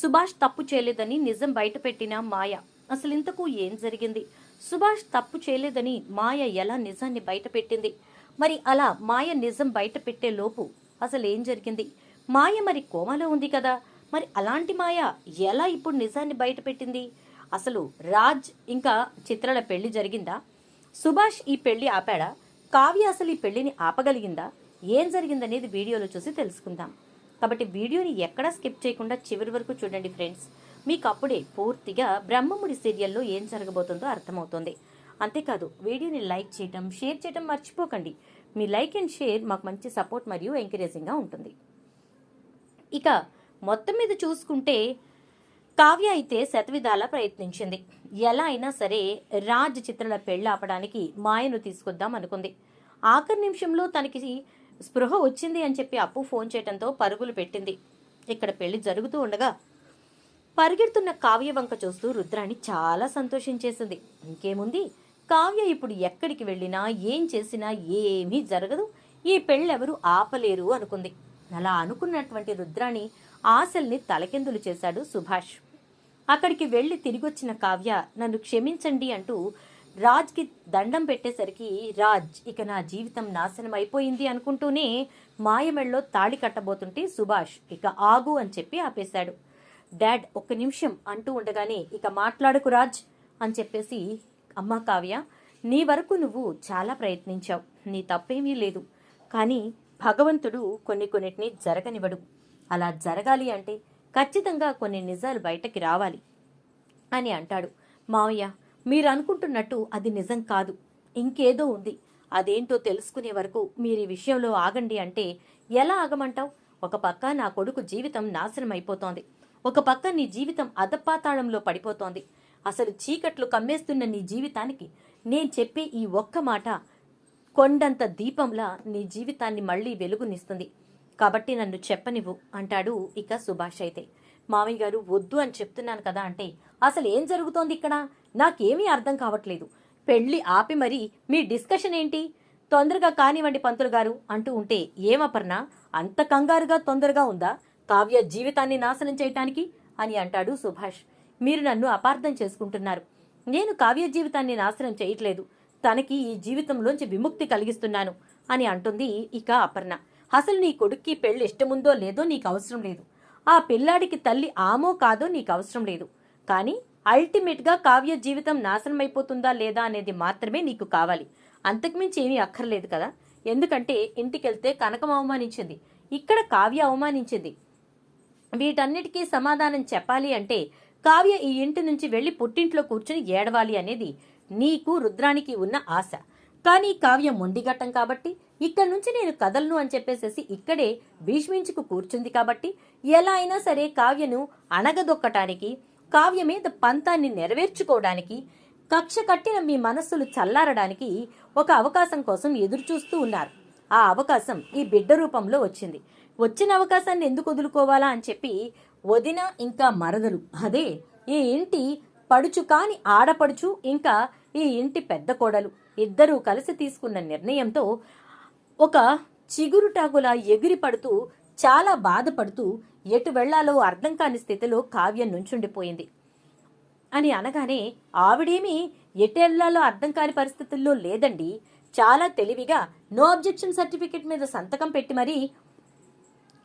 సుభాష్ తప్పు చేయలేదని నిజం బయటపెట్టిన మాయ. అసలు ఇంతకు ఏం జరిగింది? సుభాష్ తప్పు చేయలేదని మాయ ఎలా నిజాన్ని బయటపెట్టింది? మరి అలా మాయ నిజం బయటపెట్టే లోపు అసలు ఏం జరిగింది? మాయ మరి కోమలో ఉంది కదా. మరి అలాంటి మాయ ఎలా ఇప్పుడు నిజాన్ని బయటపెట్టింది? అసలు రాజ్ ఇంకా చిత్రల పెళ్ళి జరిగిందా? సుభాష్ ఈ పెళ్ళి ఆపాడా? కావ్య అసలు ఈ పెళ్ళిని ఆపగలిగిందా? ఏం జరిగిందనేది వీడియోలో చూసి తెలుసుకుందాం. కాబట్టి వీడియోని ఎక్కడా స్కిప్ చేయకుండా చివరి వరకు చూడండి ఫ్రెండ్స్. మీకు అప్పుడే పూర్తిగా బ్రహ్మముడి సీరియల్లో ఏం జరగబోతుందో అర్థమవుతుంది. అంతేకాదు వీడియోని లైక్ చేయటం షేర్ చేయటం మర్చిపోకండి. మీ లైక్ అండ్ షేర్ మాకు మంచి సపోర్ట్ మరియు ఎంకరేజింగ్గా ఉంటుంది. ఇక మొత్తం మీద చూసుకుంటే కావ్య అయితే శతవిధాలా ప్రయత్నించింది. ఎలా అయినా సరే రాజ్ చిత్రల పెళ్ళి ఆపడానికి మాయను తీసుకొద్దాం అనుకుంది. ఆఖరి నిమిషంలో తనకి స్పృహ వచ్చింది అని చెప్పి అప్పు ఫోన్ చేయటంతో పరుగులు పెట్టింది. ఇక్కడ పెళ్ళి జరుగుతూ ఉండగా పరిగెడుతున్న కావ్య వంక చూస్తూ రుద్రాణి చాలా సంతోషించేసింది. ఇంకేముంది? కావ్య ఇప్పుడు ఎక్కడికి వెళ్ళినా ఏం చేసినా ఏమీ జరగదు. ఈ పెళ్ళెవరూ ఆపలేరు అనుకుంది. అలా అనుకున్నటువంటి రుద్రాణి ఆశల్ని తలకిందులు చేశాడు సుభాష్. అక్కడికి వెళ్ళి తిరిగొచ్చిన కావ్య నన్ను క్షమించండి అంటూ రాజ్కి దండం పెట్టేసరికి రాజ్ ఇక నా జీవితం నాశనం అయిపోయింది అనుకుంటూనే మాయమెళ్ళలో తాళి కట్టబోతుంటే సుభాష్ ఇక ఆగు అని చెప్పి ఆపేశాడు. డాడ్ ఒక్క నిమిషం అంటూ ఉండగానే ఇక మాట్లాడకు రాజ్ అని చెప్పేసి అమ్మ కావ్య నీ వరకు నువ్వు చాలా ప్రయత్నించావు నీ తప్పేమీ లేదు. కానీ భగవంతుడు కొన్ని కొన్నిటిని జరగనివ్వడు. అలా జరగాలి అంటే ఖచ్చితంగా కొన్ని నిజాలు బయటకి రావాలి అని అంటాడు. మావయ్య మీరు అనుకుంటున్నట్టు అది నిజం కాదు. ఇంకేదో ఉంది. అదేంటో తెలుసుకునే వరకు మీరు ఈ విషయంలో ఆగండి అంటే ఎలా ఆగమంటావు? ఒక పక్క నా కొడుకు జీవితం నాశనం అయిపోతోంది ఒక పక్క నీ జీవితం అదపాతాళంలో పడిపోతోంది. అసలు చీకట్లు కమ్మేస్తున్న నీ జీవితానికి నేను చెప్పే ఈ ఒక్క మాట కొండంత దీపంలా నీ జీవితాన్ని మళ్ళీ వెలుగునిస్తుంది. కాబట్టి నన్ను చెప్పనివ్వు అంటాడు ఇక సుభాష్ అయితే. మామయ్య గారు వద్దు అని చెప్తున్నాను కదా అంటే అసలు ఏం జరుగుతోంది ఇక్కడ? నాకేమీ అర్థం కావట్లేదు. పెళ్ళి ఆపి మరి మీ డిస్కషన్ ఏంటి? తొందరగా కానివ్వండి పంతులు గారు అంటూ ఉంటే ఏమపర్ణ అంత కంగారుగా తొందరగా ఉందా? కావ్య జీవితాన్ని నాశనం చేయటానికి? అని అంటాడు సుభాష్. మీరు నన్ను అపార్థం చేసుకుంటున్నారు. నేను కావ్య జీవితాన్ని నాశనం చేయట్లేదు. తనకి ఈ జీవితంలోంచి విముక్తి కలిగిస్తున్నాను అని అంటుంది ఇక అపర్ణ. అసలు నీ కొడుక్కి పెళ్ళి ఇష్టముందో లేదో నీకు అవసరం లేదు. ఆ పిల్లాడికి తల్లి ఆమో కాదో నీకు అవసరం లేదు. కానీ అల్టిమేట్గా కావ్య జీవితం నాశనం అయిపోతుందా లేదా అనేది మాత్రమే నీకు కావాలి. అంతకుమించి ఏమీ అక్కర్లేదు కదా? ఎందుకంటే ఇంటికెళ్తే కనకం అవమానించింది. ఇక్కడ కావ్య అవమానించింది. వీటన్నిటికీ సమాధానం చెప్పాలి అంటే కావ్య ఈ ఇంటి నుంచి వెళ్ళి పుట్టింట్లో కూర్చుని ఏడవాలి అనేది నీకు రుద్రానికి ఉన్న ఆశ. కానీ కావ్య మొండిగట్టం కాబట్టి ఇక్కడ నుంచి నేను కదలను అని చెప్పేసేసి ఇక్కడే భీష్మించుకు కూర్చుంది కాబట్టి ఎలా అయినా సరే కావ్యను అణగదొక్కటానికి కావ్య మీద పంతాన్ని నెరవేర్చుకోవడానికి కక్ష కట్టిన మీ మనస్సులు చల్లారడానికి ఒక అవకాశం కోసం ఎదురుచూస్తూ ఉన్నారు. ఆ అవకాశం ఈ బిడ్డ రూపంలో వచ్చింది. వచ్చిన అవకాశాన్ని ఎందుకు వదులుకోవాలా అని చెప్పి వదిన ఇంకా మరదలు. అదే ఈ ఇంటి పడుచు కాని ఆడపడుచు ఇంకా ఈ ఇంటి పెద్ద కోడలు. ఇద్దరూ కలిసి తీసుకున్న నిర్ణయంతో ఒక చిగురుటాగులా ఎగిరి పడుతూ చాలా బాధపడుతూ ఎటు వెళ్ళాలో అర్థం కాని స్థితిలో కావ్యం నుంచుండిపోయింది. అని అనగానే ఆవిడేమీ ఎటెళ్ళాలో అర్థం కాని పరిస్థితుల్లో లేదండి. చాలా తెలివిగా నో అబ్జెక్షన్ సర్టిఫికెట్ మీద సంతకం పెట్టి మరీ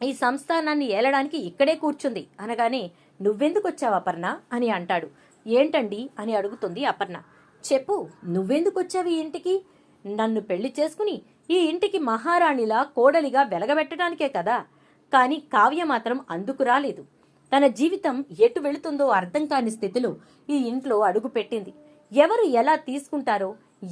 ఈ సంస్థానాన్ని ఏలడానికి ఇక్కడే కూర్చుంది. అనగానే నువ్వెందుకు వచ్చావు అపర్ణ? అని అంటాడు. ఏంటండి? అని అడుగుతుంది అపర్ణ. చెప్పు నువ్వెందుకు వచ్చావు ఈ ఇంటికి? నన్ను పెళ్ళి చేసుకుని ఈ ఇంటికి మహారాణిలా కోడలిగా వెలగబెట్టడానికే కదా. కానీ కావ్య మాత్రం అందుకు రాలేదు. తన జీవితం ఎటు వెళుతుందో అర్థం కాని స్థితిలో ఈ ఇంట్లో అడుగుపెట్టింది. ఎవరు ఎలా తీసుకుంటారో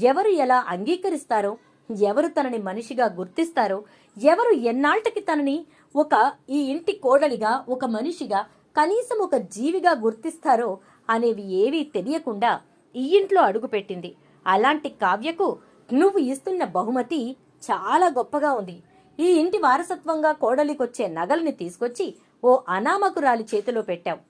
ఎవరు ఎలా అంగీకరిస్తారో ఎవరు తనని మనిషిగా గుర్తిస్తారో ఎవరు ఎన్నాళ్ళకి తనని ఒక ఈ ఇంటి కోడలిగా ఒక మనిషిగా కనీసం ఒక జీవిగా గుర్తిస్తారో అనేవి ఏవీ తెలియకుండా ఈ ఇంట్లో అడుగుపెట్టింది. అలాంటి కావ్యకు నువ్వు ఇస్తున్న బహుమతి చాలా గొప్పగా ఉంది. ఈ ఇంటి వారసత్వంగా కోడలికొచ్చే నగల్ని తీసుకొచ్చి ఓ అనామకురాలి చేతిలో పెట్టావు.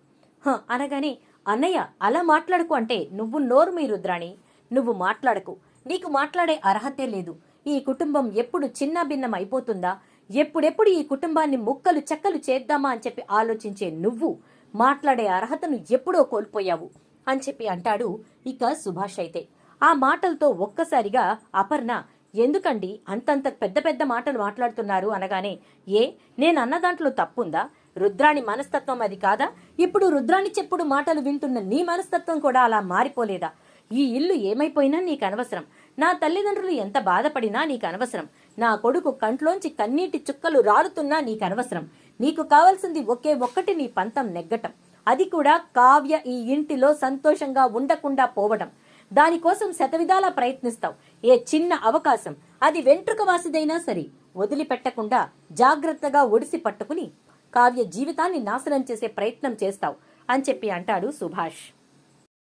అనగానే అన్నయ్య అలా మాట్లాడకు అంటే నువ్వు నోరు మీ రుద్రాణి. నువ్వు మాట్లాడకు. నీకు మాట్లాడే అర్హతే లేదు. ఈ కుటుంబం ఎప్పుడు చిన్న భిన్నం అయిపోతుందా? ఎప్పుడెప్పుడు ఈ కుటుంబాన్ని ముక్కలు చెక్కలు చేద్దామా అని చెప్పి ఆలోచించే నువ్వు మాట్లాడే అర్హతను ఎప్పుడో కోల్పోయావు అని చెప్పి అంటాడు ఇక సుభాష్ అయితే. ఆ మాటలతో ఒక్కసారిగా అపర్ణ ఎందుకండి అంతంత పెద్ద పెద్ద మాటలు మాట్లాడుతున్నారు అనగానే ఏ నేను అన్న దాంట్లో తప్పుందా? రుద్రాణి మనస్తత్వం అది కాదా? ఇప్పుడు రుద్రాణి చెప్పుడు మాటలు వింటున్న నీ మనస్తత్వం కూడా అలా మారిపోలేదా? ఈ ఇల్లు ఏమైపోయినా నీకు అనవసరం. నా తల్లిదండ్రులు ఎంత బాధపడినా నీకు అనవసరం. నా కొడుకు కంట్లోంచి కన్నీటి చుక్కలు రాలుతున్నా నీకు అనవసరం. నీకు కావాల్సింది ఒకే ఒక్కటి నీ పంతం నెగ్గటం. అది కూడా కావ్య ఈ ఇంటిలో సంతోషంగా ఉండకుండా పోవడం దానికోసం శతవిధాలా ప్రయత్నిస్తావు. ఏ చిన్న అవకాశం అది వెంట్రుక వాసిదైనా సరే వదిలిపెట్టకుండా జాగ్రత్తగా ఒడిసి పట్టుకుని కావ్య జీవితాన్ని నాశనం చేసే ప్రయత్నం చేస్తావు అని చెప్పి అంటాడు సుభాష్.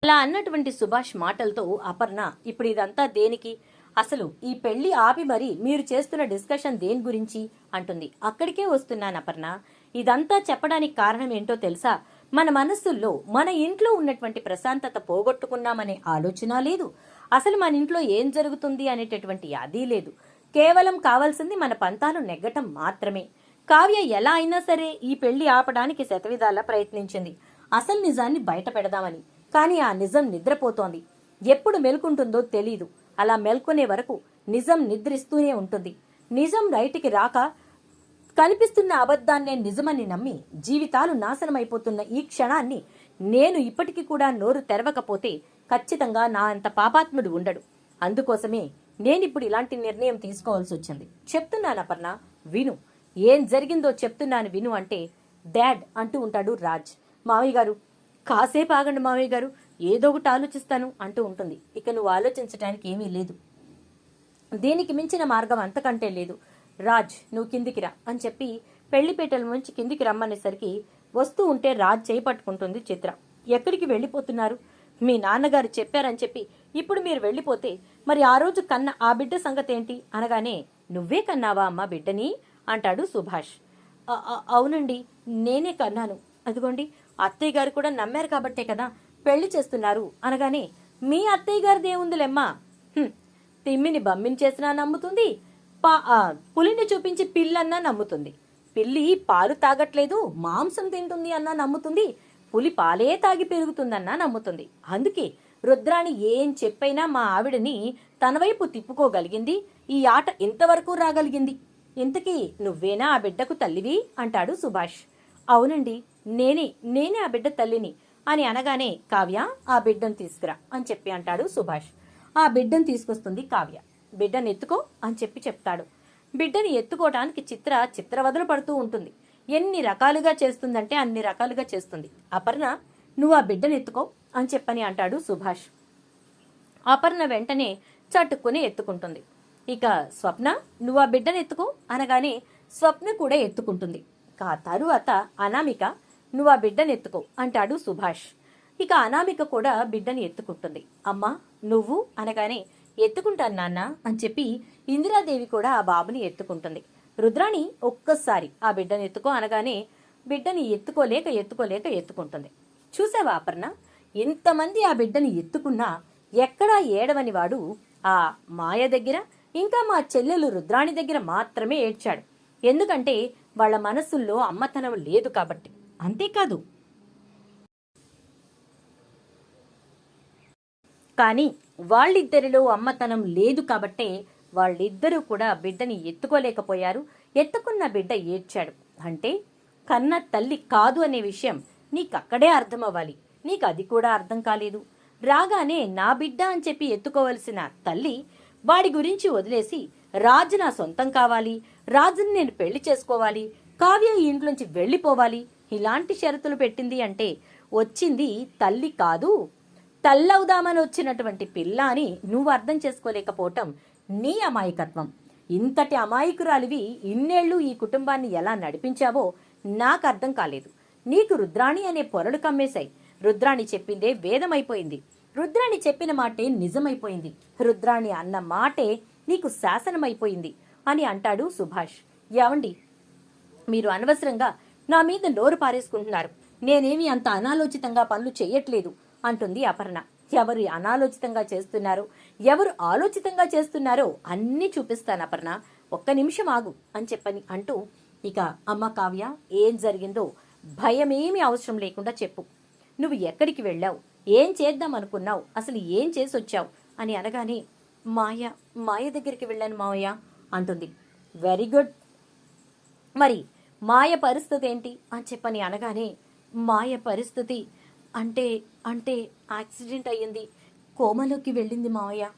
అలా అన్నటువంటి సుభాష్ మాటలతో అపర్ణ ఇప్పుడు ఇదంతా దేనికి? అసలు ఈ పెళ్ళి ఆపి మరి మీరు చేస్తున్న డిస్కషన్ దేని గురించి? అంటుంది. అక్కడికే వస్తున్నాను అపర్ణ. ఇదంతా చెప్పడానికి కారణం ఏంటో తెలుసా? మన మనస్సుల్లో మన ఇంట్లో ఉన్నటువంటి ప్రశాంతత పోగొట్టుకున్నామనే ఆలోచన లేదు. అసలు మన ఇంట్లో ఏం జరుగుతుంది అనేటటువంటి అది లేదు. కేవలం కావాల్సింది మన పంతాలు నెగ్గటం మాత్రమే. కావ్య ఎలా అయినా సరే ఈ పెళ్ళి ఆపడానికి శతవిధాలా ప్రయత్నించింది. అసలు నిజాన్ని బయట పెడదామని. కానీ ఆ నిజం నిద్రపోతోంది. ఎప్పుడు మెలుకుంటుందో తెలీదు. అలా మెల్కొనే వరకు నిజం నిద్రిస్తూనే ఉంటుంది. నిజం బయటికి రాక కనిపిస్తున్న అబద్ధాన్నే నిజమని నమ్మి జీవితాలు నాశనమైపోతున్న ఈ క్షణాన్ని నేను ఇప్పటికీ కూడా నోరు తెరవకపోతే ఖచ్చితంగా నా అంత పాపాత్ముడు ఉండడు. అందుకోసమే నేనిప్పుడు ఇలాంటి నిర్ణయం తీసుకోవాల్సి వచ్చింది. చెప్తున్నాను అపర్ణ విను. ఏం జరిగిందో చెప్తున్నాను విను అంటే డాడ్ అంటూ ఉంటాడు రాజ్. మావయ్య గారు కాసేపు ఆగండి మావయ్య గారు ఏదో ఒకటి ఆలోచిస్తాను అంటూ ఉంటుంది. ఇక నువ్వు ఆలోచించడానికి ఏమీ లేదు. దీనికి మించిన మార్గం అంతకంటే లేదు. రాజ్ నువ్వు కిందికి రా అని చెప్పి పెళ్ళిపేటల నుంచి కిందికి రమ్మనేసరికి వస్తూ ఉంటే రాజ్ చేయి పట్టుకుంటుంది చిత్ర. ఎక్కడికి వెళ్ళిపోతున్నారు? మీ నాన్నగారు చెప్పారని చెప్పి ఇప్పుడు మీరు వెళ్ళిపోతే మరి ఆ రోజు కన్న ఆ బిడ్డ సంగతి ఏంటి అనగానే నువ్వే కన్నావా అమ్మ బిడ్డని? అంటాడు సుభాష్. అవునండి నేనే కన్నాను. అదిగోండి అత్తయ్య గారు కూడా నమ్మారు కాబట్టే కదా పెళ్ళి చేస్తున్నారు. అనగానే మీ అత్తయ్య గారిది ఏముందిలేమ్మా తిమ్మిని బమ్మిని చేసినా నమ్ముతుంది పా పులిని చూపించి పిల్లన్నా నమ్ముతుంది. పిల్లి పాలు తాగట్లేదు మాంసం తింటుంది అన్నా నమ్ముతుంది పులి పాలే తాగి పెరుగుతుందన్నా నమ్ముతుంది. అందుకే రుద్రాణి ఏం చెప్పైనా మా ఆవిడని తన వైపు తిప్పుకోగలిగింది. ఈ ఆట ఇంతవరకు రాగలిగింది. ఇంతకీ నువ్వేనా ఆ బిడ్డకు తల్లివి? అంటాడు సుభాష్. అవునండి నేనే నేనే ఆ బిడ్డ తల్లిని అని అనగానే కావ్య ఆ బిడ్డను తీసుకురా అని చెప్పి అంటాడు సుభాష్. ఆ బిడ్డను తీసుకొస్తుంది కావ్య. బిడ్డను ఎత్తుకో అని చెప్పి చెప్తాడు. బిడ్డని ఎత్తుకోవడానికి చిత్ర చిత్రవదలు పడుతూ ఉంటుంది. ఎన్ని రకాలుగా చేస్తుందంటే అన్ని రకాలుగా చేస్తుంది. అపర్ణ నువ్వు ఆ బిడ్డను ఎత్తుకో అని చెప్పని అంటాడు సుభాష్. అపర్ణ వెంటనే చట్టుకుని ఎత్తుకుంటుంది. ఇక స్వప్న నువ్వు ఆ బిడ్డను ఎత్తుకో అనగానే స్వప్న కూడా ఎత్తుకుంటుంది. కా తరువాత అనామిక నువ్వు ఆ బిడ్డను ఎత్తుకో అంటాడు సుభాష్. ఇక అనామిక కూడా బిడ్డని ఎత్తుకుంటుంది. అమ్మా నువ్వు అనగానే ఎత్తుకుంటాను నాన్న అని చెప్పి ఇందిరాదేవి కూడా ఆ బాబుని ఎత్తుకుంటుంది. రుద్రాణి ఒక్కసారి ఆ బిడ్డని ఎత్తుకో అనగానే బిడ్డని ఎత్తుకోలేక ఎత్తుకోలేక ఎత్తుకుంటుంది. చూసావా అపర్ణ? ఎంతమంది ఆ బిడ్డని ఎత్తుకున్నా ఎక్కడా ఏడవని వాడు ఆ మాయ దగ్గర ఇంకా మా చెల్లెలు రుద్రాణి దగ్గర మాత్రమే ఏడ్చాడు. ఎందుకంటే వాళ్ళ మనసుల్లో అమ్మతనం లేదు కాబట్టి. అంతేకాదు. కానీ వాళ్ళిద్దరిలో అమ్మతనం లేదు కాబట్టే వాళ్ళిద్దరూ కూడా బిడ్డని ఎత్తుకోలేకపోయారు. ఎత్తుకున్న బిడ్డ ఏడ్చాడు. అంటే కన్న తల్లి కాదు అనే విషయం నీకు అక్కడే అర్థం అవ్వాలి నీకు అది కూడా అర్థం కాలేదు. రాగానే నా బిడ్డ అని చెప్పి ఎత్తుకోవలసిన తల్లి వాడి గురించి వదిలేసి రాజు నా సొంతం కావాలి. రాజుని నేను పెళ్ళి చేసుకోవాలి. కావ్య ఈ ఇంట్లోంచి వెళ్ళిపోవాలి. ఇలాంటి షరతులు పెట్టింది అంటే వచ్చింది తల్లి కాదు. తల్లవుదామని వచ్చినటువంటి పిల్ల అని నువ్వు అర్థం చేసుకోలేకపోవటం నీ అమాయకత్వం. ఇంతటి అమాయకురాలివి ఇన్నేళ్ళు ఈ కుటుంబాన్ని ఎలా నడిపించావో నాకు అర్థం కాలేదు. నీకు రుద్రాణి అనే పొరలు కమ్మేశాయి. రుద్రాణి చెప్పిందే వేదమైపోయింది. రుద్రాణి చెప్పిన మాటే నిజమైపోయింది. రుద్రాణి అన్న మాటే నీకు శాసనమైపోయింది అని అంటాడు సుభాష్. ఏవండి? మీరు అనవసరంగా నా మీద నోరు పారేసుకుంటున్నారు. నేనేమి అంత అనాలోచితంగా పనులు చేయట్లేదు అంటుంది అపర్ణ. ఎవరు అనాలోచితంగా చేస్తున్నారో? ఎవరు ఆలోచితంగా చేస్తున్నారో అన్నీ చూపిస్తాను అపర్ణ. ఒక్క నిమిషం ఆగు అని చెప్పని అంటూ ఇక అమ్మ కావ్య ఏం జరిగిందో భయమేమీ అవసరం లేకుండా చెప్పు. నువ్వు ఎక్కడికి వెళ్ళావు? ఏం చేద్దాం అనుకున్నావు? అసలు ఏం చేసి వచ్చావు అని అనగానే మాయ మాయ దగ్గరికి వెళ్ళాను మావయ్య అంటుంది. వెరీ గుడ్ మరి మాయ పరిస్థితి ఏంటి? అని చెప్పని అనగానే మాయ పరిస్థితి అంటే అంటే యాక్సిడెంట్ అయ్యింది. కోమలోకి వెళ్ళింది మావయ్య.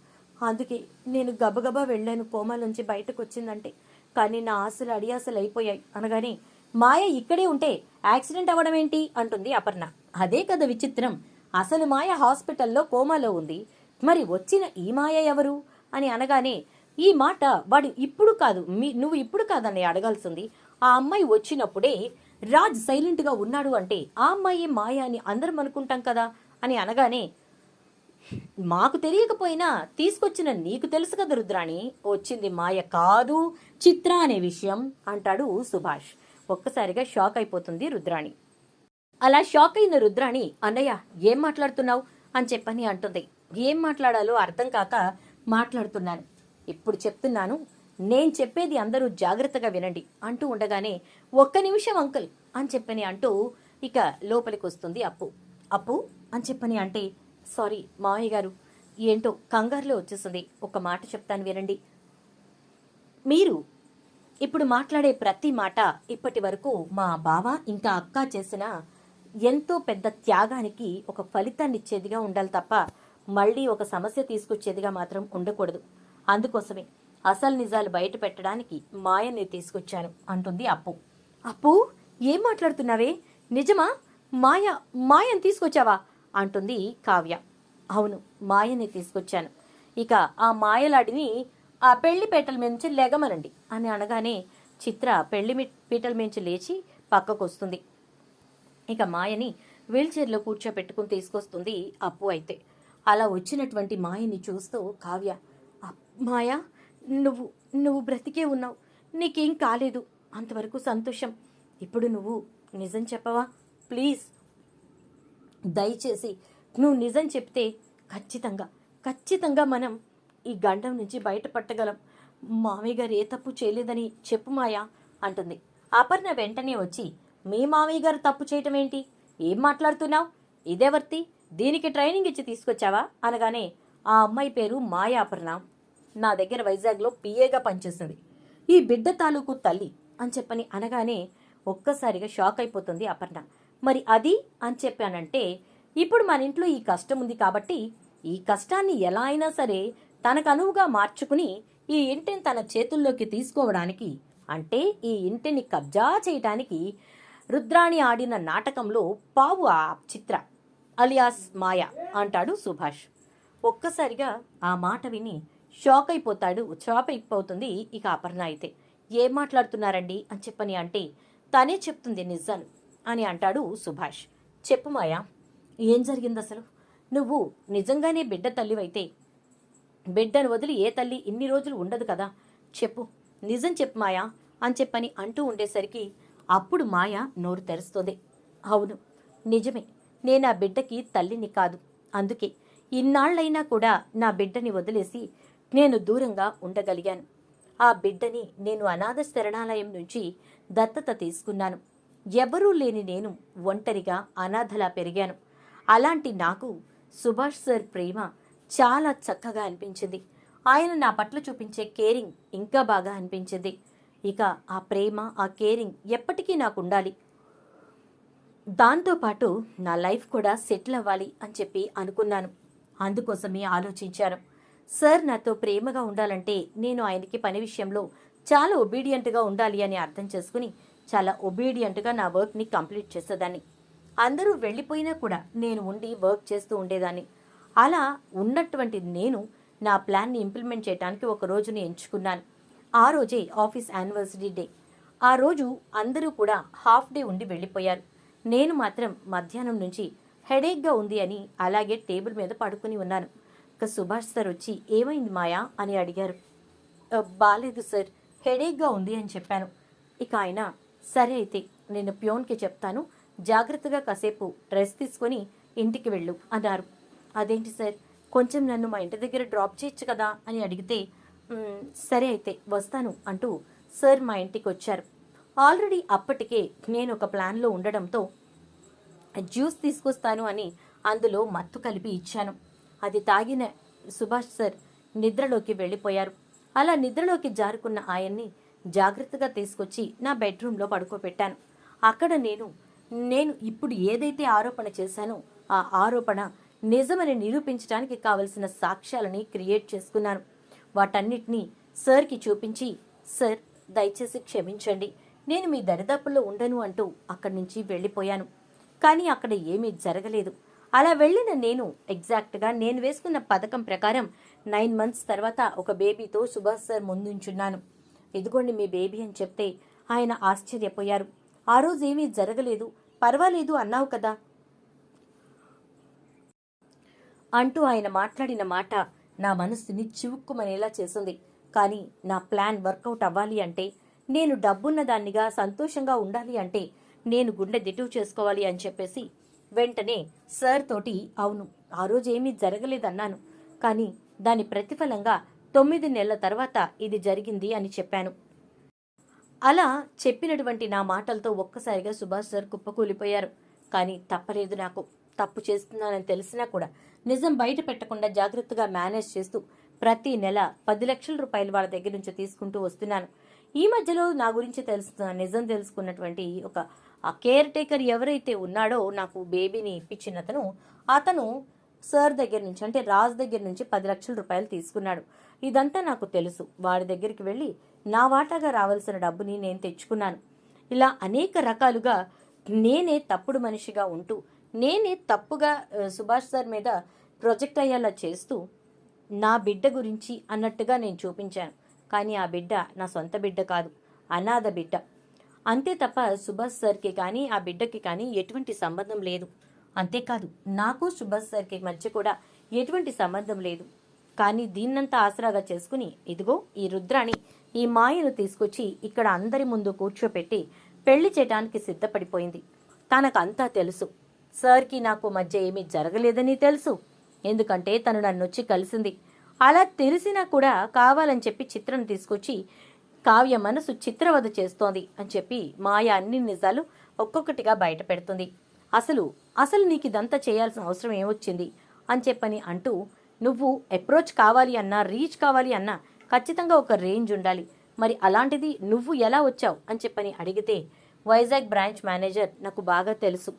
అందుకే నేను గబగబా వెళ్ళాను కోమలోంచి బయటకు వచ్చిందంటే కానీ నా ఆశలు అడియాసలు అయిపోయాయి అనగానే మాయ ఇక్కడే ఉంటే యాక్సిడెంట్ అవ్వడం ఏంటి అంటుంది అపర్ణ. అదే కదా విచిత్రం. అసలు మాయ హాస్పిటల్లో కోమాలో ఉంది. మరి వచ్చిన ఈ మాయ ఎవరు? అని అనగానే ఈ మాట వాడు ఇప్పుడు కాదు. మీ నువ్వు ఇప్పుడు కాదని అడగాల్సింది. ఆ అమ్మాయి వచ్చినప్పుడే రాజ్ సైలెంట్గా ఉన్నాడు అంటే ఆ అమ్మాయి మాయ అని అందరం అనుకుంటాం కదా? అని అనగానే మాకు తెలియకపోయినా తీసుకొచ్చిన నీకు తెలుసు కదా రుద్రాణి. వచ్చింది మాయ కాదు చిత్ర అనే విషయం అంటాడు సుభాష్. ఒక్కసారిగా షాక్ అయిపోతుంది రుద్రాణి. అలా షాక్ అయిన రుద్రాణి అన్నయ్య ఏం మాట్లాడుతున్నావు? అని చెప్పని అంటుంది. ఏం మాట్లాడాలో అర్థం కాక మాట్లాడుతున్నాను. ఇప్పుడు చెప్తున్నాను నేను చెప్పేది అందరూ జాగ్రత్తగా వినండి అంటూ ఉండగానే ఒక్క నిమిషం అంకుల్ అని చెప్పని అంటూ ఇక లోపలికి వస్తుంది అప్పు. అప్పు అని చెప్పని అంటే సారీ మావయ్య గారు. ఏంటో కంగారులో వచ్చేస్తుంది ఒక మాట చెప్తాను వినండి. మీరు ఇప్పుడు మాట్లాడే ప్రతి మాట ఇప్పటి వరకు మా బావ ఇంకా అక్క చేసిన ఎంతో పెద్ద త్యాగానికి ఒక ఫలితాన్ని ఇచ్చేదిగా ఉండాలి తప్ప మళ్ళీ ఒక సమస్య తీసుకొచ్చేదిగా మాత్రం ఉండకూడదు. అందుకోసమే అసలు నిజాలు బయట పెట్టడానికి మాయని తీసుకొచ్చాను అంటుంది అప్పు. అప్పు? ఏం మాట్లాడుతున్నావే? నిజమా? మాయ మాయని తీసుకొచ్చావా? అంటుంది కావ్య. అవును మాయని తీసుకొచ్చాను. ఇక ఆ మాయలాడిని ఆ పెళ్ళి పీటల నుంచి లెగమనండి అని అనగానే చిత్ర పెళ్ళి పీటల మించి లేచి పక్కకు వస్తుంది ఇక మాయని వీల్చైర్లో కూర్చోపెట్టుకుని తీసుకొస్తుంది అప్పు అయితే. అలా వచ్చినటువంటి మాయని చూస్తూ కావ్య మాయ మాయా నువ్వు నువ్వు బ్రతికే ఉన్నావు. నీకేం కాలేదు. అంతవరకు సంతోషం. ఇప్పుడు నువ్వు నిజం చెప్పవా? ప్లీజ్ దయచేసి నువ్వు నిజం చెప్తే ఖచ్చితంగా ఖచ్చితంగా మనం ఈ గండం నుంచి బయటపట్టగలం మామయ్య గారు ఏ తప్పు చేయలేదని చెప్పు మాయా అంటుంది. అపర్ణ వెంటనే వచ్చి మీ మామయ్య గారు తప్పు చేయటం ఏంటి? ఏం మాట్లాడుతున్నావు? ఇదే వర్తి దీనికి ట్రైనింగ్ ఇచ్చి తీసుకొచ్చావా? అనగానే ఆ అమ్మాయి పేరు మాయా అపర్ణ. నా దగ్గర వైజాగ్లో పిఏగా పనిచేస్తుంది. ఈ బిడ్డ తాలూకు తల్లి అని చెప్పని అనగానే ఒక్కసారిగా షాక్ అయిపోతుంది అపర్ణ. మరి అది అని చెప్పానంటే ఇప్పుడు మన ఇంట్లో ఈ కష్టం ఉంది కాబట్టి ఈ కష్టాన్ని ఎలా అయినా సరే తనకు అనువుగా మార్చుకుని ఈ ఇంటిని తన చేతుల్లోకి తీసుకోవడానికి అంటే ఈ ఇంటిని కబ్జా చేయటానికి రుద్రాణి ఆడిన నాటకంలో పావు ఆ చిత్ర అలియాస్ మాయ అంటాడు సుభాష్. ఒక్కసారిగా ఆ మాట విని షాక్ అయిపోతాడు షాక్ అయిపోతుంది ఇక అపర్ణ అయితే. ఏం మాట్లాడుతున్నారండి అని చెప్పని అంటే తనే చెప్తుంది నిజాలు అని అంటాడు సుభాష్. చెప్పు మాయా ఏం జరిగింది అసలు నువ్వు నిజంగానే బిడ్డ తల్లివైతే బిడ్డను వదిలి ఏ తల్లి ఇన్ని రోజులు ఉండదు కదా? చెప్పు. నిజం చెప్పు మాయా అని చెప్పని అంటూ ఉండేసరికి అప్పుడు మాయ నోరు తెరుస్తుంది. అవును నిజమే. నేను ఆ బిడ్డకి తల్లిని కాదు. అందుకే ఇన్నాళ్ళైనా కూడా నా బిడ్డని వదిలేసి నేను దూరంగా ఉండగలిగాను. ఆ బిడ్డని నేను అనాథ శరణాలయం నుంచి దత్తత తీసుకున్నాను. ఎవరూ లేని నేను ఒంటరిగా అనాథలా పెరిగాను. అలాంటి నాకు సుభాష్ సార్ ప్రేమ చాలా చక్కగా అనిపించింది. ఆయన నా పట్ల చూపించే కేరింగ్ ఇంకా బాగా అనిపించింది. ఇక ఆ ప్రేమ ఆ కేరింగ్ ఎప్పటికీ నాకు ఉండాలి. దాంతోపాటు నా లైఫ్ కూడా సెటిల్ అవ్వాలి అని చెప్పి అనుకున్నాను. అందుకోసమే ఆలోచించాను. సార్ నాతో ప్రేమగా ఉండాలంటే నేను ఆయనకి పని విషయంలో చాలా ఒబీడియంట్గా ఉండాలి అని అర్థం చేసుకుని చాలా ఒబీడియంట్గా నా వర్క్ని కంప్లీట్ చేసేదాన్ని. అందరూ వెళ్ళిపోయినా కూడా నేను ఉండి వర్క్ చేస్తూ ఉండేదాన్ని. అలా ఉన్నటువంటి నేను నా ప్లాన్ని ఇంప్లిమెంట్ చేయడానికి ఒక రోజుని ఎంచుకున్నాను. ఆ రోజే ఆఫీస్ యానివర్సరీ డే ఆ రోజు అందరూ కూడా హాఫ్ డే ఉండి వెళ్ళిపోయారు. నేను మాత్రం మధ్యాహ్నం నుంచి హెడేక్గా ఉంది అని అలాగే టేబుల్ మీద పడుకుని ఉన్నాను. ఇక సుభాష్ సార్ వచ్చి ఏమైంది మాయా? అని అడిగారు. బాగాలేదు బాలేదు సార్ హెడేక్గా ఉంది అని చెప్పాను. ఇక ఆయన సరే అయితే నేను ప్యోన్కి చెప్తాను. జాగ్రత్తగా కాసేపు డ్రెస్ తీసుకొని ఇంటికి వెళ్ళు అన్నారు. అదేంటి సార్? కొంచెం నన్ను మా ఇంటి దగ్గర డ్రాప్ చేయొచ్చు కదా అని అడిగితే సరే అయితే వస్తాను అంటూ సార్ మా ఇంటికి వచ్చారు. ఆల్రెడీ అప్పటికే నేను ఒక ప్లాన్లో ఉండడంతో జ్యూస్ తీసుకొస్తాను అని అందులో మత్తు కలిపి ఇచ్చాను. అది తాగిన సుభాష్ సార్ నిద్రలోకి వెళ్ళిపోయారు. అలా నిద్రలోకి జారుకున్న ఆయన్ని జాగ్రత్తగా తీసుకొచ్చి నా బెడ్రూమ్లో పడుకోబెట్టాను. అక్కడ నేను నేను ఇప్పుడు ఏదైతే ఆరోపణ చేశానో ఆ ఆరోపణ నిజమని నిరూపించడానికి కావలసిన సాక్ష్యాలని క్రియేట్ చేసుకున్నాను. వాటన్నిటినీ సార్కి చూపించి సార్ దయచేసి క్షమించండి. నేను మీ దరిదాపుల్లో ఉండను అంటూ అక్కడి నుంచి వెళ్ళిపోయాను. కానీ అక్కడ ఏమీ జరగలేదు. అలా వెళ్ళిన నేను ఎగ్జాక్ట్గా నేను వేసుకున్న పథకం ప్రకారం నైన్ మంత్స్ తర్వాత ఒక బేబీతో సుభాష్ సార్ ముందుంచున్నాను. ఇదిగోండి మీ బేబీ అని చెప్తే ఆయన ఆశ్చర్యపోయారు. ఆ రోజు ఏమీ జరగలేదు. పర్వాలేదు అన్నావు కదా. అంటూ ఆయన మాట్లాడిన మాట నా మనస్సుని చివుక్కుమనేలా చేసింది. కానీ నా ప్లాన్ వర్కౌట్ అవ్వాలి అంటే నేను డబ్బున్న దాన్నిగా సంతోషంగా ఉండాలి అంటే నేను గుండె దిటువు చేసుకోవాలి అని చెప్పేసి వెంటనే సార్ తోటి అవును ఆ రోజు ఏమీ జరగలేదన్నాను. కానీ దాని ప్రతిఫలంగా తొమ్మిది నెలల తర్వాత ఇది జరిగింది అని చెప్పాను. అలా చెప్పినటువంటి నా మాటలతో ఒక్కసారిగా సుభాష్ సార్ కుప్పకూలిపోయారు. కానీ తప్పలేదు నాకు. తప్పు చేస్తున్నానని తెలిసినా కూడా నిజం బయట పెట్టకుండా జాగ్రత్తగా మేనేజ్ చేస్తూ ప్రతి నెల పది లక్షల రూపాయలు వాళ్ళ దగ్గర నుంచి తీసుకుంటూ వస్తున్నాను. ఈ మధ్యలో నా గురించి తెలుస్తున్న నిజం తెలుసుకున్నటువంటి ఒక ఆ కేర్ టేకర్ ఎవరైతే ఉన్నాడో నాకు బేబీని ఇప్పించిన అతను అతను సార్ దగ్గర నుంచి అంటే రాజ్ దగ్గర నుంచి పది లక్షల రూపాయలు తీసుకున్నాడు. ఇదంతా నాకు తెలుసు. వాడి దగ్గరికి వెళ్ళి నా వాటాగా రావాల్సిన డబ్బుని నేను తెచ్చుకున్నాను. ఇలా అనేక రకాలుగా నేనే తప్పుడు మనిషిగా ఉంటూ నేనే తప్పుగా సుభాష్ సార్ మీద ప్రొజెక్ట్ అయ్యేలా చేస్తూ నా బిడ్డ గురించి అన్నట్టుగా నేను చూపించాను. కానీ ఆ బిడ్డ నా సొంత బిడ్డ కాదు అనాథ బిడ్డ. అంతే తప్ప సుభాష్ సార్కి కానీ ఆ బిడ్డకి కానీ ఎటువంటి సంబంధం లేదు. అంతేకాదు నాకు సుభాష్ సార్కి మధ్య కూడా ఎటువంటి సంబంధం లేదు. కానీ దీన్నంతా ఆసరాగా చేసుకుని ఇదిగో ఈ రుద్రాని ఈ మాయను తీసుకొచ్చి ఇక్కడ అందరి ముందు కూర్చోపెట్టి పెళ్ళి చేయడానికి సిద్ధపడిపోయింది. తనకంతా తెలుసు. సార్కి నాకు మధ్య ఏమీ జరగలేదని తెలుసు. ఎందుకంటే తను నన్నొచ్చి కలిసింది. అలా తెలిసినా కూడా కావాలని చెప్పి చిత్రం తీసుకొచ్చి కావ్య మనసు చిత్రవధ చేస్తోంది అని చెప్పి మాయ అన్ని నిజాలు ఒక్కొక్కటిగా బయట పెడుతుంది. అసలు అసలు నీకు ఇదంతా చేయాల్సిన అవసరం ఏమొచ్చింది? అని చెప్పని అంటూ నువ్వు అప్రోచ్ కావాలి అన్నా రీచ్ కావాలి అన్నా ఖచ్చితంగా ఒక రేంజ్ ఉండాలి. మరి అలాంటిది నువ్వు ఎలా వచ్చావు అని చెప్పని అడిగితే వైజాగ్ బ్రాంచ్ మేనేజర్ నాకు బాగా తెలుసు.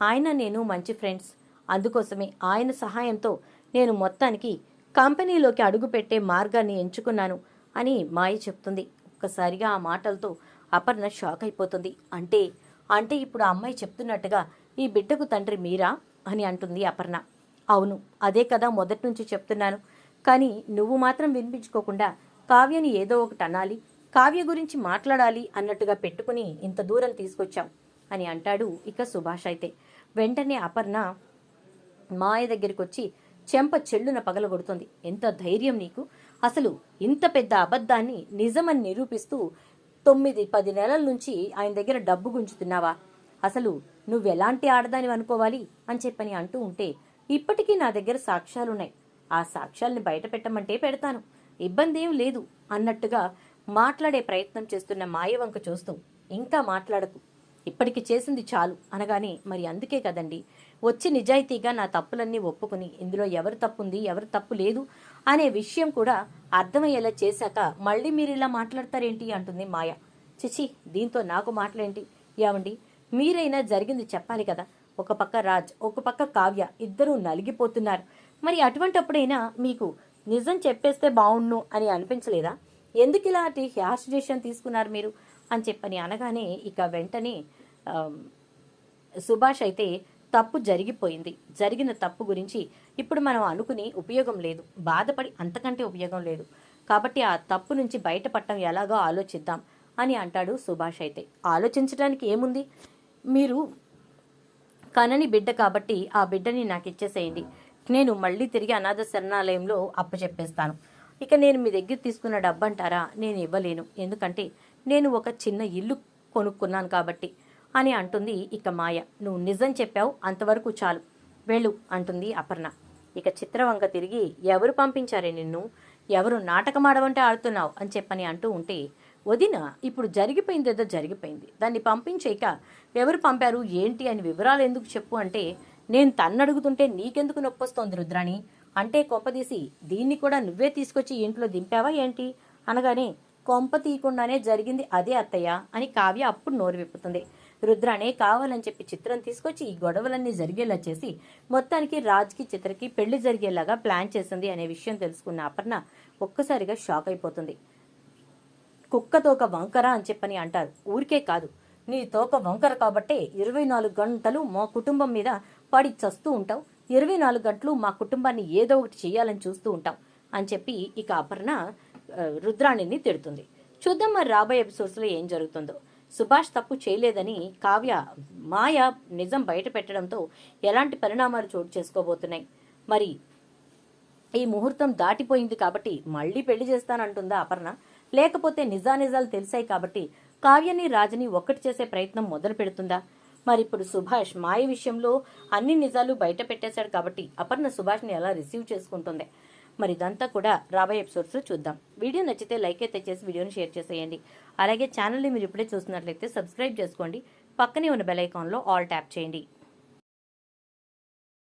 ఆయన నేను మంచి ఫ్రెండ్స్ అందుకోసమే ఆయన సహాయంతో నేను మొత్తానికి కంపెనీలోకి అడుగుపెట్టే మార్గాన్ని ఎంచుకున్నాను అని మాయ చెప్తుంది. ఒక్కసారిగా ఆ మాటలతో అపర్ణ షాక్ అయిపోతుంది. అంటే అంటే ఇప్పుడు ఆ అమ్మాయి చెప్తున్నట్టుగా ఈ బిడ్డకు తండ్రి మీరా? అని అంటుంది అపర్ణ. అవును అదే కదా మొదటి నుంచి చెప్తున్నాను. కానీ నువ్వు మాత్రం వినిపించుకోకుండా కావ్యని ఏదో ఒకటి అనాలి కావ్య గురించి మాట్లాడాలి అన్నట్టుగా పెట్టుకుని ఇంత దూరం తీసుకొచ్చాం అని అంటాడు ఇక సుభాష్ అయితే. వెంటనే అపర్ణ మాయ దగ్గరికి వచ్చి చెంప చెల్లున పగలగొడుతుంది. ఎంత ధైర్యం నీకు? అసలు ఇంత పెద్ద అబద్ధాన్ని నిజమని నిరూపిస్తూ తొమ్మిది పది నెలల నుంచి ఆయన దగ్గర డబ్బు గుంజుతున్నావా? అసలు నువ్వెలాంటి ఆడదాని అనుకోవాలి అని చెప్పని అంటూ ఉంటే ఇప్పటికీ నా దగ్గర సాక్ష్యాలున్నాయి. ఆ సాక్ష్యాల్ని బయట పెట్టమంటే పెడతాను. ఇబ్బంది ఏం లేదు అన్నట్టుగా మాట్లాడే ప్రయత్నం చేస్తున్న మాయవంక చూస్తూ ఇంకా మాట్లాడకు. ఇప్పటికి చేసింది చాలు అనగానే మరి అందుకే కదండి? వచ్చి నిజాయితీగా నా తప్పులన్నీ ఒప్పుకుని ఇందులో ఎవరు తప్పుంది ఎవరు తప్పు లేదు అనే విషయం కూడా అర్థమయ్యేలా చేశాక మళ్ళీ మీరు ఇలా మాట్లాడతారేంటి అంటుంది మాయ. చిచి దీంతో నాకు మాటలేంటి? ఏమండి? మీరైనా జరిగింది చెప్పాలి కదా. ఒక పక్క రాజ్ ఒక పక్క కావ్య ఇద్దరూ నలిగిపోతున్నారు. మరి అటువంటప్పుడైనా మీకు నిజం చెప్పేస్తే బాగుండు అని అనిపించలేదా? ఎందుకు ఇలాంటి హ్యాష్ డిసిషన్ తీసుకున్నారు మీరు? అని చెప్పని అనగానే ఇక వెంటనే సుభాష్ అయితే తప్పు జరిగిపోయింది. జరిగిన తప్పు గురించి ఇప్పుడు మనం అనుకుని ఉపయోగం లేదు. బాధపడి అంతకంటే ఉపయోగం లేదు. కాబట్టి ఆ తప్పు నుంచి బయటపడటం ఎలాగో ఆలోచిద్దాం అని అంటాడు సుభాష్ అయితే. ఆలోచించడానికి ఏముంది? మీరు కనని బిడ్డ కాబట్టి ఆ బిడ్డని నాకు ఇచ్చేసేయండి. నేను మళ్ళీ తిరిగి అనాథ శరణాలయంలో అప్పచెప్పేస్తాను. ఇక నేను మీ దగ్గర తీసుకున్న డబ్బు అంటారా నేను ఇవ్వలేను. ఎందుకంటే నేను ఒక చిన్న ఇల్లు కొనుక్కున్నాను కాబట్టి. అని అంటుంది ఇక మాయ. నువ్వు నిజం చెప్పావు అంతవరకు చాలు. వెళ్ళు అంటుంది అపర్ణ. ఇక చిత్రవంక తిరిగి ఎవరు పంపించారే నిన్ను? ఎవరు నాటకం ఆడుతున్నావు? అని చెప్పని అంటూ ఉంటే వదిన ఇప్పుడు జరిగిపోయింది ఏదో జరిగిపోయింది. దాన్ని పంపించాక ఎవరు పంపారు ఏంటి అని వివరాలు ఎందుకు చెప్పు అంటే నేను తన్నడుగుతుంటే నీకెందుకు నొప్పి వస్తోంది రుద్రాణి? అంటే కొంపదీసి దీన్ని కూడా నువ్వే తీసుకొచ్చి ఇంట్లో దింపావా ఏంటి? అనగానే కొంప తీయకుండానే జరిగింది అదే అత్తయ్య అని కావ్య అప్పుడు నోరు విప్పుతుంది. రుద్రానే కావాలని చెప్పి చిత్రం తీసుకొచ్చి ఈ గొడవలన్నీ జరిగేలా చేసి మొత్తానికి రాజ్కి చిత్రకి పెళ్ళి జరిగేలాగా ప్లాన్ చేసింది అనే విషయం తెలుసుకున్న అపర్ణ ఒక్కసారిగా షాక్ అయిపోతుంది. కుక్క తోక వంకర అని చెప్పని అంటారు. ఊరికే కాదు. నీ తోక వంకర కాబట్టే ఇరవై నాలుగు గంటలు మా కుటుంబం మీద పడి చస్తూ ఉంటావు. ఇరవై నాలుగు గంటలు మా కుటుంబాన్ని ఏదో ఒకటి చేయాలని చూస్తూ ఉంటాం అని చెప్పి ఇక అపర్ణ రుద్రాణిని తిడుతుంది. చూద్దాం మరి రాబోయే ఎపిసోడ్స్లో ఏం జరుగుతుందో. సుభాష్ తప్పు చేయలేదని కావ్య మాయ నిజం బయట పెట్టడంతో ఎలాంటి పరిణామాలు చోటు చేసుకోబోతున్నాయి? మరి ఈ ముహూర్తం దాటిపోయింది కాబట్టి మళ్ళీ పెళ్ళి చేస్తానంటుందా అపర్ణ? లేకపోతే నిజానిజాలు తెలిసాయి కాబట్టి కావ్యని రాజని ఒక్కటి చేసే ప్రయత్నం మొదలు పెడుతుందా? మరి ఇప్పుడు సుభాష్ మాయ విషయంలో అన్ని నిజాలు బయట పెట్టేశాడు కాబట్టి అపర్ణ సుభాష్ని ఎలా రిసీవ్ చేసుకుంటుంది? మరి ఇదంతా కూడా రాబోయే ఎపిసోడ్స్లో చూద్దాం. వీడియో నచ్చితే లైక్ అయితే చేసి వీడియోని షేర్ చేసేయండి. అలాగే ఛానల్ని మీరు ఇప్పుడే చూస్తున్నట్లయితే సబ్స్క్రైబ్ చేసుకోండి. పక్కనే ఉన్న బెల్ ఐకాన్లో ఆల్ ట్యాప్ చేయండి.